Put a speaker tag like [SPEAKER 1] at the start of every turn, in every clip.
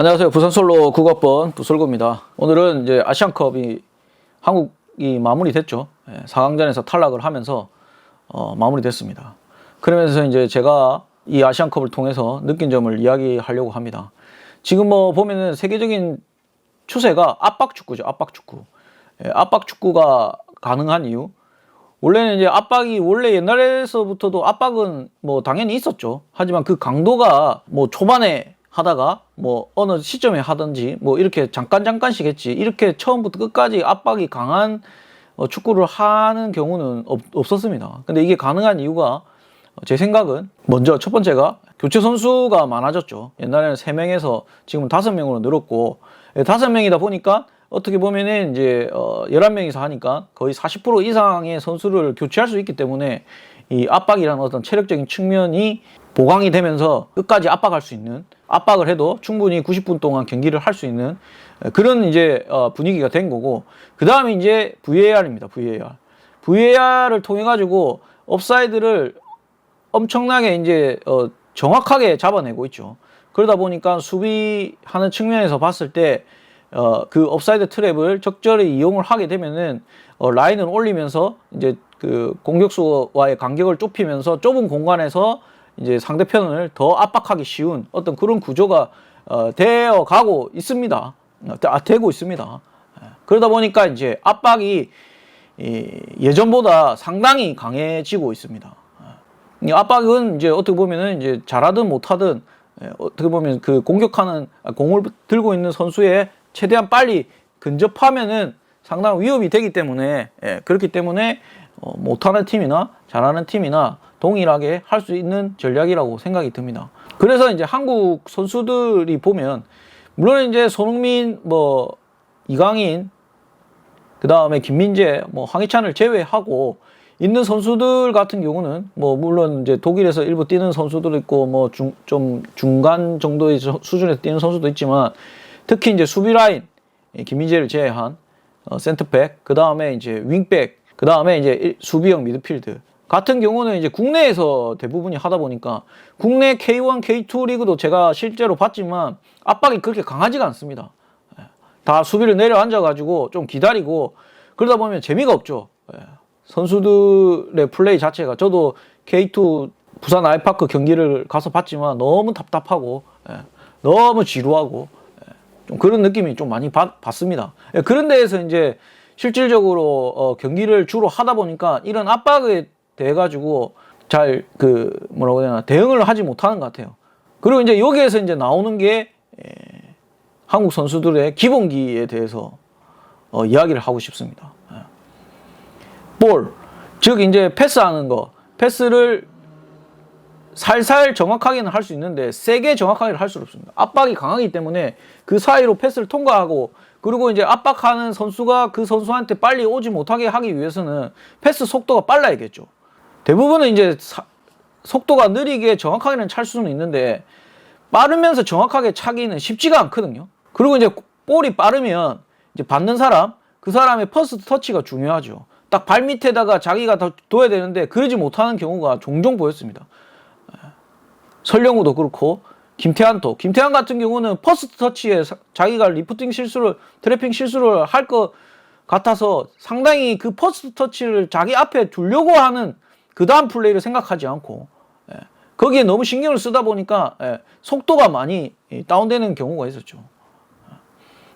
[SPEAKER 1] 안녕하세요. 부산 솔로 국어번 부솔고입니다. 오늘은 이제 아시안컵이 한국이 마무리됐죠. 예, 4강전에서 탈락을 하면서 어, 마무리됐습니다. 그러면서 이제 제가 이 아시안컵을 통해서 느낀 점을 이야기하려고 합니다. 지금 뭐 보면은 세계적인 추세가 압박 축구죠. 압박 축구. 예, 압박 축구가 가능한 이유. 원래는 이제 압박이 원래 옛날에서부터도 압박은 뭐 당연히 있었죠. 하지만 그 강도가 뭐 초반에 하다가 뭐 어느 시점에 하든지 뭐 이렇게 잠깐 잠깐씩 했지 이렇게 처음부터 끝까지 압박이 강한 어, 축구를 하는 경우는 없, 없었습니다. 근데 이게 가능한 이유가 어, 제 생각은 먼저 첫 번째가 교체 선수가 많아졌죠. 옛날에는 3명에서 지금 5명으로 늘었고 예, 5명이다 보니까 어떻게 보면은 이제 어 11명이서 하니까 거의 40% 이상의 선수를 교체할 수 있기 때문에 이 압박이라는 어떤 체력적인 측면이 보강이 되면서 끝까지 압박할 수 있는 압박을 해도 충분히 90분 동안 경기를 할 수 있는 그런 이제 어 분위기가 된 거고 그 다음에 이제 VAR입니다. VAR. VAR을 통해 가지고 업사이드를 엄청나게 이제 어 정확하게 잡아내고 있죠. 그러다 보니까 수비하는 측면에서 봤을 때 어, 그 업사이드 트랩을 적절히 이용을 하게 되면은 어, 라인을 올리면서 이제 그 공격수와의 간격을 좁히면서 좁은 공간에서 이제 상대편을 더 압박하기 쉬운 어떤 그런 구조가 어, 되어 가고 있습니다. 어, 아, 되고 있습니다. 예. 그러다 보니까 이제 압박이 이 예전보다 상당히 강해지고 있습니다. 이 압박은 이제 어떻게 보면은 이제 잘하든 못하든 예, 어떻게 보면 그 공격하는 아, 공을 들고 있는 선수의 최대한 빨리 근접하면은 상당히 위협이 되기 때문에 예, 그렇기 때문에 어, 못하는 팀이나 잘하는 팀이나 동일하게 할 수 있는 전략이라고 생각이 듭니다. 그래서 이제 한국 선수들이 보면 물론 이제 손흥민 뭐 이강인 그 다음에 김민재 뭐 황희찬을 제외하고 있는 선수들 같은 경우는 뭐 물론 이제 독일에서 일부 뛰는 선수도 있고 뭐 중 좀 중간 정도의 저- 수준에서 뛰는 선수도 있지만 특히 이제 수비 라인 이 김민재를 제외한 어, 센터백 그 다음에 이제 윙백 그 다음에 이제 일- 수비형 미드필드 같은 경우는 이제 국내에서 대부분이 하다 보니까 국내 K1, K2 리그도 제가 실제로 봤지만 압박이 그렇게 강하지가 않습니다. 예. 다 수비를 내려앉아 가지고 좀 기다리고 그러다 보면 재미가 없죠. 예. 선수들의 플레이 자체가 저도 K2 부산 아이파크 경기를 가서 봤지만 너무 답답하고 예. 너무 지루하고 예. 좀 그런 느낌이 좀 많이 받, 받습니다. 예, 그런 데에서 이제 실질적으로 어, 경기를 주로 하다 보니까 이런 압박에 대해 가지고 잘 그 뭐라고 해야 되나 대응을 하지 못하는 것 같아요. 그리고 이제 여기에서 이제 나오는 게 에, 한국 선수들의 기본기에 대해서 어, 이야기를 하고 싶습니다. 예. 볼, 즉 이제 패스하는 거, 패스를 살살 정확하게는 할 수 있는데 세게 정확하게 할 수는 없습니다. 압박이 강하기 때문에 그 사이로 패스를 통과하고 그리고 이제 압박하는 선수가 그 선수한테 빨리 오지 못하게 하기 위해서는 패스 속도가 빨라야겠죠. 대부분은 이제 사- 속도가 느리게 정확하게는 찰 수는 있는데 빠르면서 정확하게 차기는 쉽지가 않거든요. 그리고 이제 볼이 빠르면 이제 받는 사람 그 사람의 퍼스트 터치가 중요하죠. 딱 발 밑에다가 자기가 더 둬야 되는데 그러지 못하는 경우가 종종 보였습니다. 설령우도 그렇고 김태환도 김태환 같은 경우는 퍼스트 터치에 사- 자기가 리프팅 실수를 트래핑 실수를 할 것 같아서 상당히 그 퍼스트 터치를 자기 앞에 두려고 하는 그 다음 플레이를 생각하지 않고 예, 거기에 너무 신경을 쓰다 보니까 예, 속도가 많이 이, 다운되는 경우가 있었죠.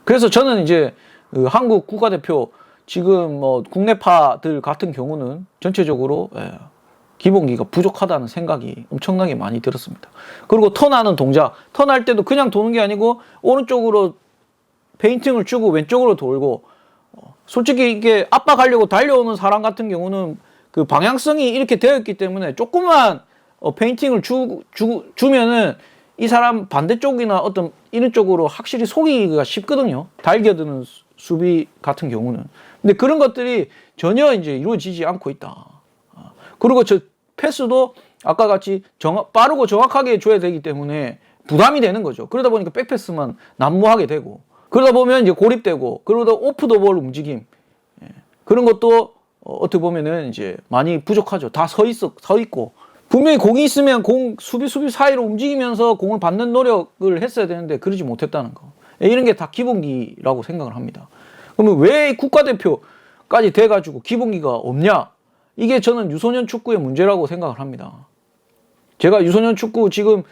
[SPEAKER 1] 그래서 저는 이제 그 한국 국가대표 지금 뭐 국내파들 같은 경우는 전체적으로 예, 기본기가 부족하다는 생각이 엄청나게 많이 들었습니다. 그리고 턴하는 동작, 턴할 때도 그냥 도는 게 아니고 오른쪽으로 페인팅을 주고 왼쪽으로 돌고 어, 솔직히 이게 압박하려고 달려오는 사람 같은 경우는 그 방향성이 이렇게 되어 있기 때문에 조금만 어, 페인팅을 주, 주, 주면은 이 사람 반대쪽이나 어떤 이런 쪽으로 확실히 속이기가 쉽거든요. 달겨드는 수- 수비 같은 경우는. 근데 그런 것들이 전혀 이제 이루어지지 않고 있다. 아, 그리고 저 패스도 아까 같이 정 빠르고 정확하게 줘야 되기 때문에 부담이 되는 거죠. 그러다 보니까 백패스만 난무하게 되고 그러다 보면 이제 고립되고 그러다 오프 더 볼 움직임 예. 그런 것도 어, 어떻게 보면은 이제 많이 부족하죠. 다 서 있어 서 있고 분명히 공이 있으면 공 수비 수비 사이로 움직이면서 공을 받는 노력을 했어야 되는데 그러지 못했다는 거. 예, 이런 게 다 기본기라고 생각을 합니다. 그러면 왜 국가대표까지 돼가지고 기본기가 없냐? 이게 저는 유소년 축구의 문제라고 생각을 합니다. 제가 유소년 축구 지금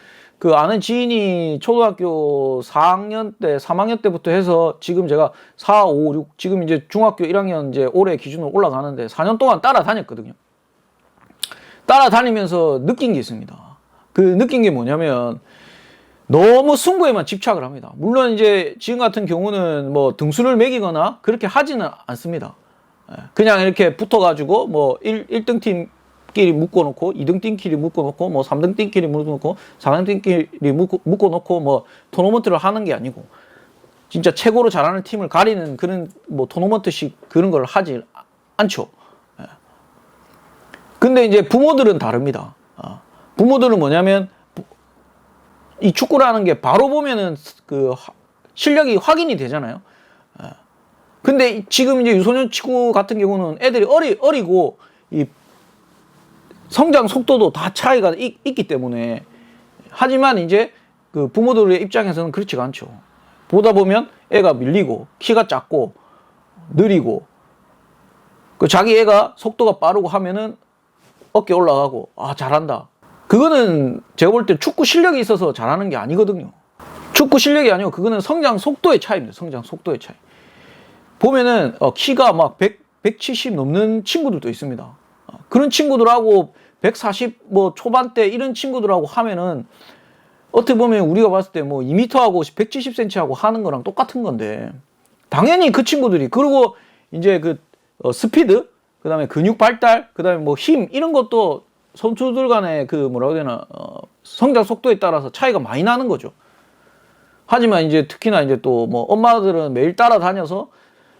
[SPEAKER 1] 그 아는 지인이 초등학교 4학년 때, 3학년 때부터 해서 지금 제가 4, 5, 6, 지금 이제 중학교 1학년 이제 올해 기준으로 올라가는데 4년 동안 따라다녔거든요. 따라다니면서 느낀 게 있습니다. 그 느낀 게 뭐냐면 너무 승부에만 집착을 합니다. 물론 이제 지금 같은 경우는 뭐 등수를 매기거나 그렇게 하지는 않습니다. 예, 그냥 이렇게 붙어가지고 뭐 1, 1등 팀 끼리 묶어놓고 2등 팀끼리 묶어놓고 뭐 3등 팀끼리 묶어놓고 4등 팀끼리 묶어, 묶어놓고 뭐 토너먼트를 하는 게 아니고 진짜 최고로 잘하는 팀을 가리는 그런 뭐 토너먼트식 그런 걸 하지 않죠. 예. 근데 이제 부모들은 다릅니다. 아, 부모들은 뭐냐면 부- 이 축구라는 게 바로 보면은 그 하- 실력이 확인이 되잖아요. 아, 근데 이- 지금 이제 유소년 축구 같은 경우는 애들이 어리 어리고 이 성장 속도도 다 차이가 있, 있기 때문에 하지만 이제 그 부모들의 입장에서는 그렇지가 않죠. 보다 보면 애가 밀리고 키가 작고 느리고 그 자기 애가 속도가 빠르고 하면은 어깨 올라가고 아 잘한다. 그거는 제가 볼 때 축구 실력이 있어서 잘하는 게 아니거든요. 축구 실력이 아니고 그거는 성장 속도의 차이입니다. 성장 속도의 차이. 보면은 어, 키가 막 100, 170 넘는 친구들도 있습니다. 어, 그런 친구들하고 140 뭐 초반대 이런 친구들하고 하면은 어떻게 보면 우리가 봤을 때 뭐 2m하고 170cm하고 하는 거랑 똑같은 건데 당연히 그 친구들이 그리고 이제 그 어, 스피드 그다음에 근육 발달 그다음에 뭐 힘 이런 것도 선수들 간의 그 뭐라고 해야 되나 어, 성장 속도에 따라서 차이가 많이 나는 거죠. 하지만 이제 특히나 이제 또 뭐 엄마들은 매일 따라다녀서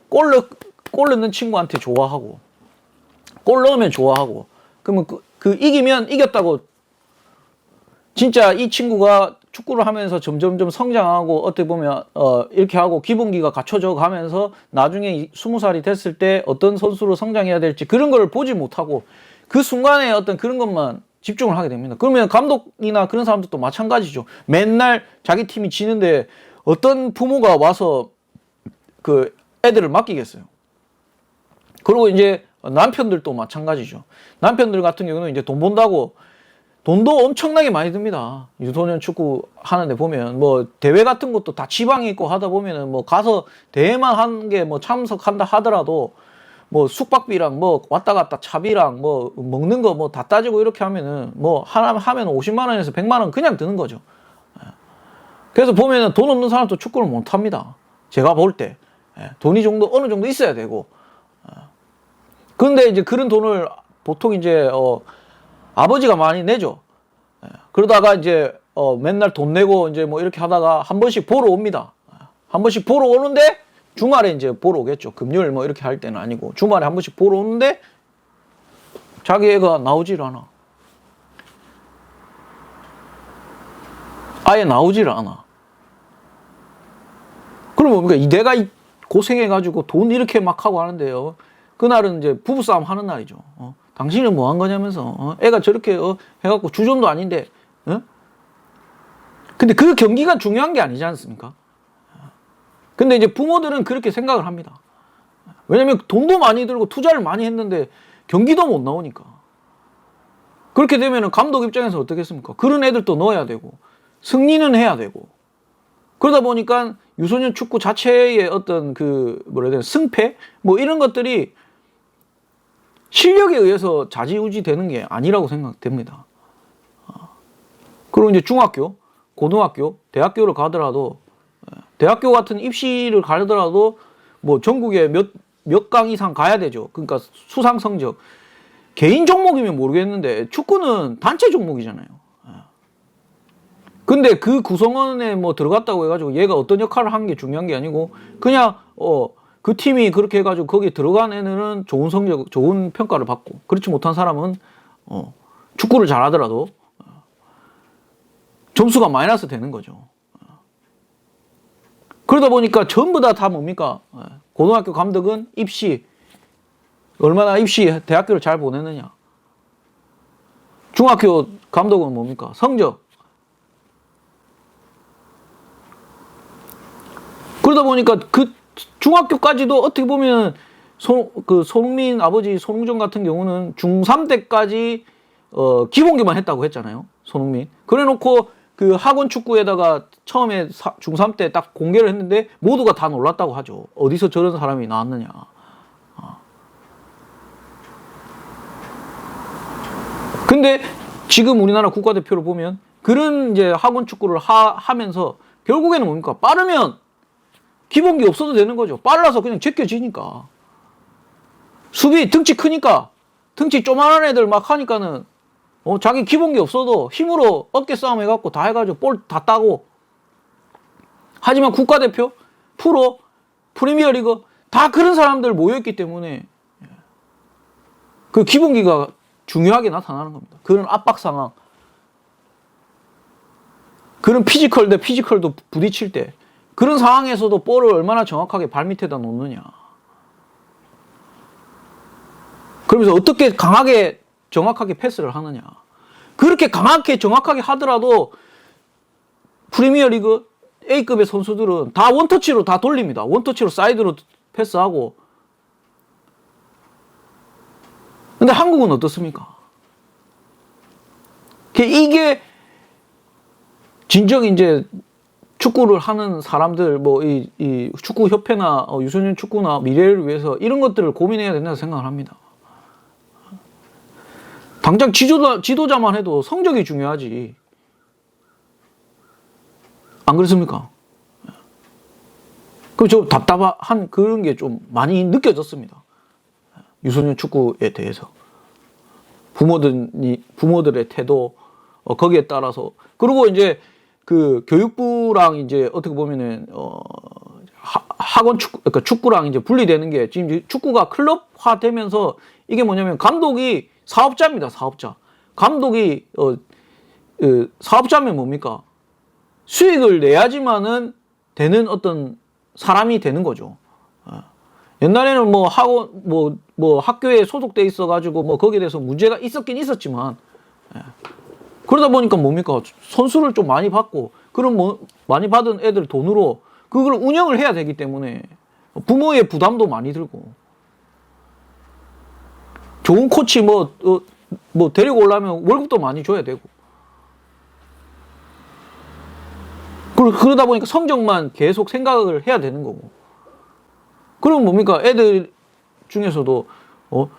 [SPEAKER 1] 골, 넣, 골 넣는 친구한테 좋아하고 골 넣으면 좋아하고 그러면 그, 그 이기면 이겼다고 진짜 이 친구가 축구를 하면서 점점점 성장하고 어떻게 보면 어 이렇게 하고 기본기가 갖춰져 가면서 나중에 스무 살이 됐을 때 어떤 선수로 성장해야 될지 그런 걸 보지 못하고 그 순간에 어떤 그런 것만 집중을 하게 됩니다. 그러면 감독이나 그런 사람들도 마찬가지죠. 맨날 자기 팀이 지는데 어떤 부모가 와서 그 애들을 맡기겠어요. 그리고 이제 남편들도 마찬가지죠. 남편들 같은 경우는 이제 돈 번다고 돈도 엄청나게 많이 듭니다. 유소년 축구 하는데 보면 뭐 대회 같은 것도 다 지방에 있고 하다 보면은 뭐 가서 대회만 한게뭐 참석한다 하더라도 뭐 숙박비랑 뭐 왔다 갔다 차비랑 뭐 먹는 거 뭐 다 따지고 이렇게 하면은 뭐 하나 하면 50만 원에서 100만 원 그냥 드는 거죠. 예. 그래서 보면은 돈 없는 사람도 축구를 못 합니다. 제가 볼 때. 예, 돈이 정도 어느 정도 있어야 되고. 근데 이제 그런 돈을 보통 이제 어 아버지가 많이 내죠. 예, 그러다가 이제 어 맨날 돈 내고 이제 뭐 이렇게 하다가 한 번씩 보러 옵니다. 한 번씩 보러 오는데 주말에 이제 보러 오겠죠. 금요일 뭐 이렇게 할 때는 아니고 주말에 한 번씩 보러 오는데 자기 애가 나오질 않아. 아예 나오질 않아. 그러면 뭡니까? 이 내가 이 고생해가지고 돈 이렇게 막 하고 하는데요. 그날은 이제 부부싸움 하는 날이죠. 어? 당신은 뭐 한 거냐면서. 어? 애가 저렇게 어? 해갖고 주전도 아닌데. 어? 근데 그 경기가 중요한 게 아니지 않습니까? 근데 이제 부모들은 그렇게 생각을 합니다. 왜냐면 돈도 많이 들고 투자를 많이 했는데 경기도 못 나오니까. 그렇게 되면 감독 입장에서 어떻겠습니까? 그런 애들도 넣어야 되고, 승리는 해야 되고. 그러다 보니까 유소년 축구 자체의 어떤 그 뭐라 해야 되나 승패 뭐 이런 것들이 실력에 의해서 좌지우지 되는 게 아니라고 생각됩니다. 어. 그리고 이제 중학교, 고등학교, 대학교를 가더라도 예, 대학교 같은 입시를 가더라도 뭐 전국에 몇 몇 강 이상 가야 되죠. 그러니까 수상 성적 개인 종목이면 모르겠는데 축구는 단체 종목이잖아요. 근데 그 구성원에 뭐 들어갔다고 해가지고 얘가 어떤 역할을 한 게 중요한 게 아니고 그냥 어 그 팀이 그렇게 해가지고 거기 들어간 애는 좋은 성적, 좋은 평가를 받고 그렇지 못한 사람은 어 축구를 잘하더라도 어, 점수가 마이너스 되는 거죠. 어. 그러다 보니까 전부 다 다 뭡니까? 어, 고등학교 감독은 입시 얼마나 입시 대학교를 잘 보내느냐. 중학교 감독은 뭡니까? 성적. 그러다 보니까 그 중학교까지도 어떻게 보면 손, 그 손흥민 아버지 손흥정 같은 경우는 중3 때까지 어, 기본기만 했다고 했잖아요. 손흥민. 그래 놓고 그 학원 축구에다가 처음에 사- 중3 때 딱 공개를 했는데 모두가 다 놀랐다고 하죠. 어디서 저런 사람이 나왔느냐. 어. 근데 지금 우리나라 국가대표를 보면 그런 이제 학원 축구를 하, 하면서 결국에는 뭡니까? 빠르면 기본기 없어도 되는 거죠. 빨라서 그냥 제껴지니까. 수비 등치 크니까 등치 조만한 애들 막 하니까는 어, 자기 기본기 없어도 힘으로 어깨 싸움 해갖고 다 해가지고 볼 다 따고 하지만 국가대표 프로 프리미어리그 다 그런 사람들 모여있기 때문에 그 기본기가 중요하게 나타나는 겁니다. 그런 압박 상황 그런 피지컬 대 피지컬도 부딪힐 때 그런 상황에서도 볼을 얼마나 정확하게 발 밑에다 놓느냐. 그러면서 어떻게 강하게 정확하게 패스를 하느냐. 그렇게 강하게 정확하게 하더라도 프리미어 리그 A급의 선수들은 다 원터치로 다 돌립니다. 원터치로 사이드로 패스하고. 근데 한국은 어떻습니까? 이게 진정 이제 축구를 하는 사람들 뭐이 이 축구 협회나 어, 유소년 축구나 미래를 위해서 이런 것들을 고민해야 된다고 생각을 합니다. 당장 지도자, 지도자만 해도 성적이 중요하지. 안 그렇습니까? 그럼 좀 답답한 그런 게 좀 많이 느껴졌습니다. 유소년 축구에 대해서. 부모들이, 부모들의 태도, 어, 거기에 따라서. 그리고 이제 그 교육부랑 이제 어떻게 보면은, 어, 하, 학원 축구, 그러니까 축구랑 이제 분리되는 게 지금 축구가 클럽화 되면서 이게 뭐냐면 감독이 사업자입니다, 사업자. 감독이, 어, 어, 사업자면 뭡니까? 수익을 내야지만은 되는 어떤 사람이 되는 거죠. 어. 옛날에는 뭐 학원, 뭐, 뭐 학교에 소속돼 있어 가지고 뭐 거기에 대해서 문제가 있었긴 있었지만, 예. 그러다 보니까 뭡니까? 선수를 좀 많이 받고, 그런 뭐, 많이 받은 애들 돈으로 그걸 운영을 해야 되기 때문에 부모의 부담도 많이 들고, 좋은 코치 뭐, 어, 뭐 데리고 오려면 월급도 많이 줘야 되고. 그러- 그러다 보니까 성적만 계속 생각을 해야 되는 거고. 그럼 뭡니까? 애들 중에서도, 어,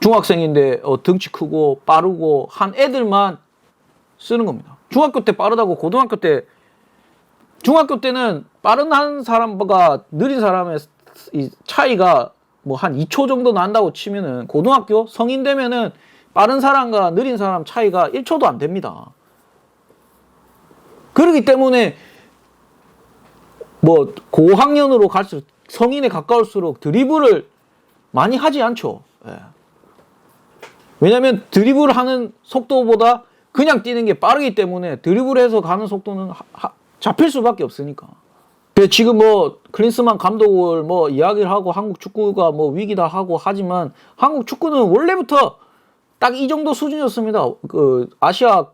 [SPEAKER 1] 중학생인데, 어, 덩치 크고 빠르고 한 애들만 쓰는 겁니다. 중학교 때 빠르다고 고등학교 때, 중학교 때는 빠른 한 사람과 느린 사람의 이 차이가 뭐 한 2초 정도 난다고 치면은 고등학교 성인 되면은 빠른 사람과 느린 사람 차이가 1초도 안 됩니다. 그렇기 때문에 뭐 고학년으로 갈수록 성인에 가까울수록 드리블을 많이 하지 않죠. 예. 왜냐하면 드리블 하는 속도보다 그냥 뛰는 게 빠르기 때문에 드리블해서 가는 속도는 하- 하- 잡힐 수밖에 없으니까. 그래서 지금 뭐 클린스만 감독을 뭐 이야기를 하고 한국 축구가 뭐 위기다 하고 하지만 한국 축구는 원래부터 딱 이 정도 수준이었습니다. 그 아시아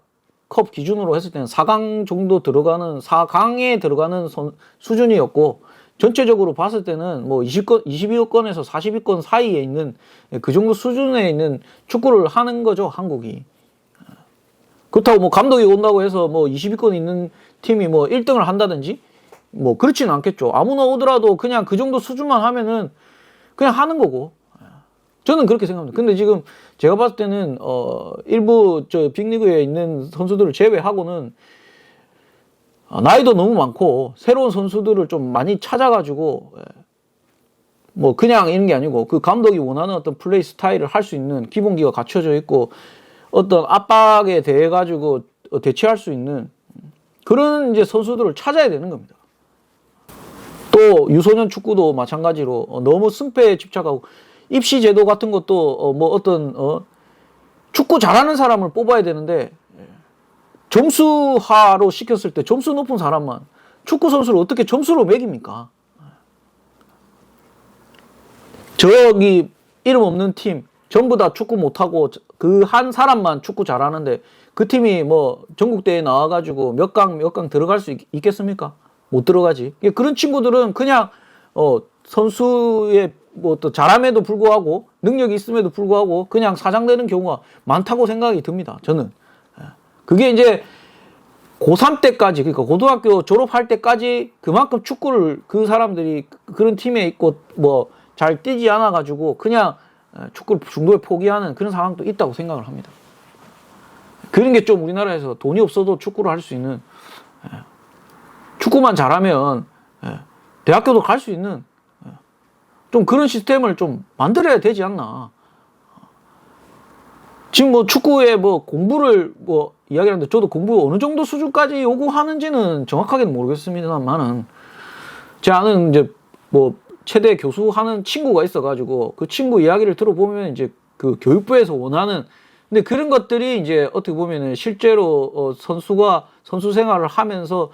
[SPEAKER 1] 컵 기준으로 했을 때는 4강 정도 들어가는 4강에 들어가는 선- 수준이었고 전체적으로 봤을 때는 뭐 20건 22위권에서 40위권 사이에 있는 그 정도 수준에 있는 축구를 하는 거죠, 한국이. 그렇다고 뭐 감독이 온다고 해서 뭐 20위권 있는 팀이 뭐 1등을 한다든지 뭐 그렇지는 않겠죠. 아무나 오더라도 그냥 그 정도 수준만 하면은 그냥 하는 거고. 저는 그렇게 생각합니다. 근데 지금 제가 봤을 때는 어 일부 저 빅리그에 있는 선수들을 제외하고는 아, 나이도 너무 많고 새로운 선수들을 좀 많이 찾아가지고 예. 뭐 그냥 이런 게 아니고 그 감독이 원하는 어떤 플레이 스타일을 할 수 있는 기본기가 갖춰져 있고 어떤 압박에 대해 가지고 어, 대처할 수 있는 그런 이제 선수들을 찾아야 되는 겁니다. 또 유소년 축구도 마찬가지로 어, 너무 승패에 집착하고 입시 제도 같은 것도 어, 뭐 어떤 어, 축구 잘하는 사람을 뽑아야 되는데 예. 점수화로 시켰을 때 점수 높은 사람만 축구 선수를 어떻게 점수로 매깁니까? 저기 이름 없는 팀 전부 다 축구 못하고 그 한 사람만 축구 잘하는데 그 팀이 뭐 전국대회 나와가지고 몇 강 몇 강 들어갈 수 있, 겠습니까못 들어가지. 예, 그런 친구들은 그냥 어 선수의 뭐 또 잘함에도 불구하고 능력이 있음에도 불구하고 그냥 사장되는 경우가 많다고 생각이 듭니다. 저는 예. 그게 이제 고3 때까지 그러니까 고등학교 졸업할 때까지 그만큼 축구를 그 사람들이 그런 팀에 있고 뭐 잘 뛰지 않아 가지고 그냥 에, 축구를 중도에 포기하는 그런 상황도 있다고 생각을 합니다. 그런 게 좀 우리나라에서 돈이 없어도 축구를 할 수 있는 에, 축구만 잘하면 에, 대학교도 갈 수 있는 에, 좀 그런 시스템을 좀 만들어야 되지 않나. 지금 뭐 축구에 뭐 공부를 뭐 이야기하는데 저도 공부 어느 정도 수준까지 요구하는지는 정확하게는 모르겠습니다만은 제 아는 이제 뭐 최대 교수 하는 친구가 있어가지고 그 친구 이야기를 들어보면 이제 그 교육부에서 원하는 근데 그런 것들이 이제 어떻게 보면은 실제로 어 선수가 선수 생활을 하면서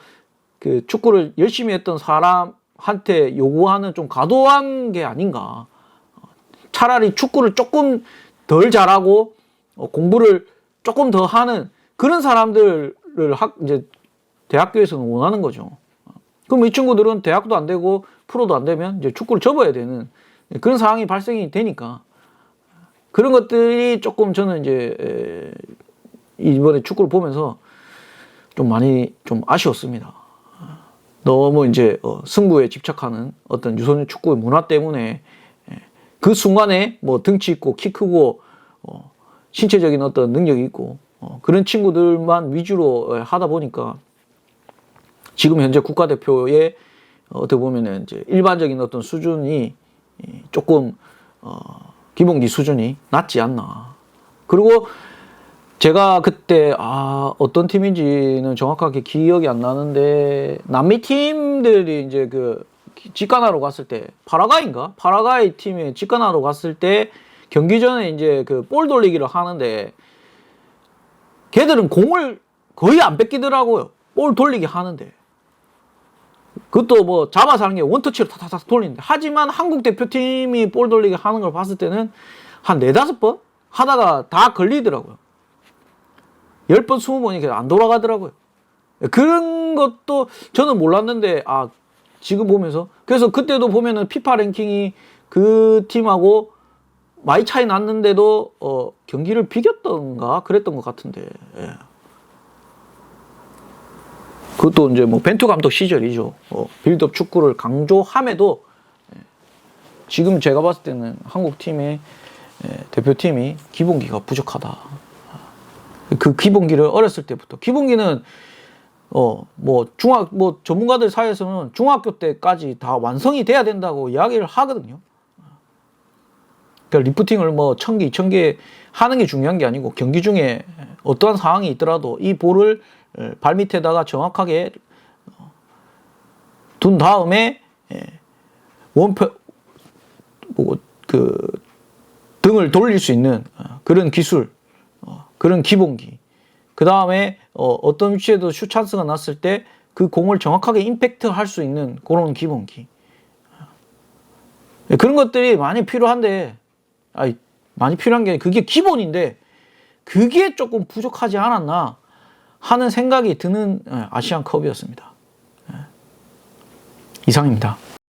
[SPEAKER 1] 그 축구를 열심히 했던 사람한테 요구하는 좀 과도한 게 아닌가. 차라리 축구를 조금 덜 잘하고 어, 공부를 조금 더 하는 그런 사람들을 학 이제 대학교에서는 원하는 거죠. 그럼 이 친구들은 대학도 안 되고 프로도 안 되면 이제 축구를 접어야 되는 그런 상황이 발생이 되니까 그런 것들이 조금 저는 이제 에, 이번에 축구를 보면서 좀 많이 좀 아쉬웠습니다. 너무 이제 어, 승부에 집착하는 어떤 유소년 축구의 문화 때문에 예, 그 순간에 뭐 등치 있고 키 크고 어, 신체적인 어떤 능력이 있고 어, 그런 친구들만 위주로 어, 하다 보니까 지금 현재 국가대표의 어떻게 보면은 이제 일반적인 어떤 수준이 이, 조금 어, 기본기 수준이 낮지 않나. 그리고 제가 그때 아 어떤 팀인지는 정확하게 기억이 안 나는데 남미 팀들이 이제 그 직관하러 갔을 때 파라과이인가? 파라과이 팀이 직관하러 갔을 때 경기 전에 이제 그 볼 돌리기를 하는데 걔들은 공을 거의 안 뺏기더라고요. 볼 돌리기 하는데 그것도 뭐 잡아서 하는 게 원터치로 탁탁탁 돌리는데 하지만 한국 대표팀이 볼 돌리기 하는 걸 봤을 때는 한 네다섯 번 하다가 다 걸리더라고요 10번, 20번이 안 돌아가더라고요. 그런 것도 저는 몰랐는데, 아, 지금 보면서. 그래서 그때도 보면은 피파 랭킹이 그 팀하고 많이 차이 났는데도, 어, 경기를 비겼던가? 그랬던 것 같은데, 예. 그것도 이제 뭐 벤투 감독 시절이죠. 어, 빌드업 축구를 강조함에도, 예. 지금 제가 봤을 때는 한국 팀의 예, 대표팀이 기본기가 부족하다. 그 기본기를 어렸을 때부터 기본기는 어 뭐 중학 뭐 전문가들 사이에서는 중학교 때까지 다 완성이 돼야 된다고 이야기를 하거든요. 그러니까 리프팅을 뭐 천 개, 이천 개 하는 게 중요한 게 아니고 경기 중에 어떠한 상황이 있더라도 이 볼을 발 밑에다가 정확하게 둔 다음에 원패 뭐그 등을 돌릴 수 있는 그런 기술 그런 기본기. 그 다음에 어, 떤 위치에도 슛 찬스가 났을 때 그 공을 정확하게 임팩트 할 수 있는 그런 기본기. 예, 그런 것들이 많이 필요한데, 아니, 많이 필요한 게 그게 기본인데, 그게 조금 부족하지 않았나 하는 생각이 드는 예, 아시안 컵이었습니다. 예. 이상입니다.